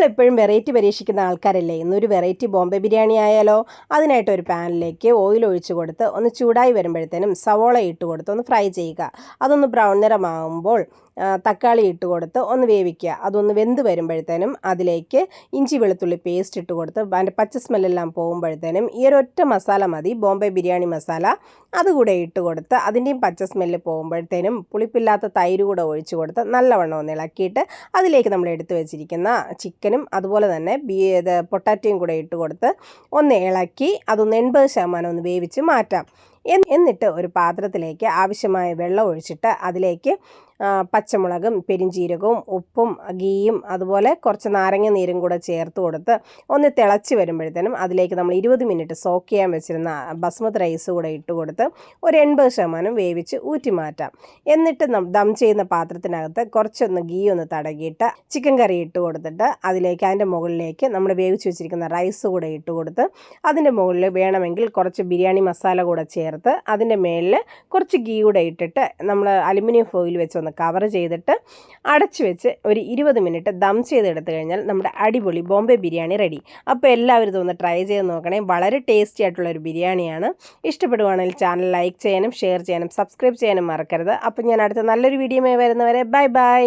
നമ്മളെപ്പോഴും വെറൈറ്റി പരീക്ഷിക്കുന്ന ആൾക്കാരല്ലേ? ഇന്നൊരു വെറൈറ്റി ബോംബെ ബിരിയാണി ആയാലോ അതിനായിട്ട് ഒരു പാനിലേക്ക് ഓയിൽ ഒഴിച്ച് കൊടുത്ത് ഒന്ന് ചൂടായി വരുമ്പോഴത്തേനും സവോള ഇട്ട് കൊടുത്ത് ഒന്ന് ഫ്രൈ ചെയ്യുക. അതൊന്ന് ബ്രൗൺ നിറമാകുമ്പോൾ തക്കാളി ഇട്ട് കൊടുത്ത് ഒന്ന് വേവിക്കുക. അതൊന്ന് വെന്ത് വരുമ്പോഴത്തേനും അതിലേക്ക് ഇഞ്ചി വെളുത്തുള്ളി പേസ്റ്റ് ഇട്ട് കൊടുത്ത് അതിന്റെ പച്ച സ്മെല്ലെല്ലാം പോകുമ്പോഴത്തേനും ഈ ഒരു ഒറ്റ മസാല മതി ബോംബെ ബിരിയാണി മസാല. അതുകൂടെ ഇട്ട് കൊടുത്ത് അതിന്റെയും പച്ച സ്മെല്ല് പോകുമ്പോഴത്തേനും പുളിപ്പില്ലാത്ത തൈര് കൂടെ ഒഴിച്ച് കൊടുത്ത് നല്ലവണ്ണം ഒന്ന് ഇളക്കിയിട്ട് അതിലേക്ക് നമ്മൾ എടുത്തു വെച്ചിരിക്കുന്ന ചിക്കനും അതുപോലെ തന്നെ ബീ പൊട്ടാറ്റോയും കൂടെ ഇട്ട് കൊടുത്ത് ഒന്ന് ഇളക്കി അതൊന്ന് എൺപത് ശതമാനം ഒന്ന് വേവിച്ച് മാറ്റാം. എന്നിട്ട് ഒരു പാത്രത്തിലേക്ക് ആവശ്യമായ വെള്ളം ഒഴിച്ചിട്ട് അതിലേക്ക് പച്ചമുളകും പെരിഞ്ചീരകവും ഉപ്പും ഗീയും അതുപോലെ കുറച്ച് നാരങ്ങ നീരും കൂടെ ചേർത്ത് കൊടുത്ത് ഒന്ന് തിളച്ച് വരുമ്പോഴത്തേനും അതിലേക്ക് നമ്മൾ ഇരുപത് മിനിറ്റ് സോക്ക് ചെയ്യാൻ വെച്ചിരുന്ന ബസ്മത് റൈസ് കൂടെ ഇട്ട് കൊടുത്ത് ഒരു എൺപത് ശതമാനം വേവിച്ച് ഊറ്റി മാറ്റാം. എന്നിട്ട് ദം ചെയ്യുന്ന പാത്രത്തിനകത്ത് കുറച്ചൊന്ന് ഗീ ഒന്ന് തടകിയിട്ട് ചിക്കൻ കറി ഇട്ട് കൊടുത്തിട്ട് അതിലേക്ക് അതിന്റെ മുകളിലേക്ക് നമ്മൾ വേവിച്ച് വെച്ചിരിക്കുന്ന റൈസ് കൂടെ ഇട്ട് കൊടുത്ത് അതിന്റെ മുകളിൽ വേണമെങ്കിൽ കുറച്ച് ബിരിയാണി മസാല കൂടെ ചേർത്ത് അതിന്റെ മേളിൽ കുറച്ച് ഗീ കൂടെ ഇട്ടിട്ട് നമ്മൾ അലുമിനിയം ഫോയിൽ വെച്ച് ഒന്ന് കവർ ചെയ്തിട്ട് അടച്ച് വെച്ച് ഒരു ഇരുപത് മിനിറ്റ് ദം ചെയ്തെടുത്ത് കഴിഞ്ഞാൽ നമ്മുടെ അടിപൊളി ബോംബെ ബിരിയാണി റെഡി. അപ്പോൾ എല്ലാവരും ഇതൊന്ന് ട്രൈ ചെയ്ത് നോക്കണേ. വളരെ ടേസ്റ്റി ആയിട്ടുള്ള ഒരു ബിരിയാണിയാണ്. ഇഷ്ടപ്പെടുവാണെങ്കിൽ ചാനൽ ലൈക്ക് ചെയ്യാനും ഷെയർ ചെയ്യാനും സബ്സ്ക്രൈബ് ചെയ്യാനും മറക്കരുത്. അപ്പോൾ ഞാൻ അടുത്ത നല്ലൊരു വീഡിയോയുമായി വരുന്നവരെ ബൈ ബൈ.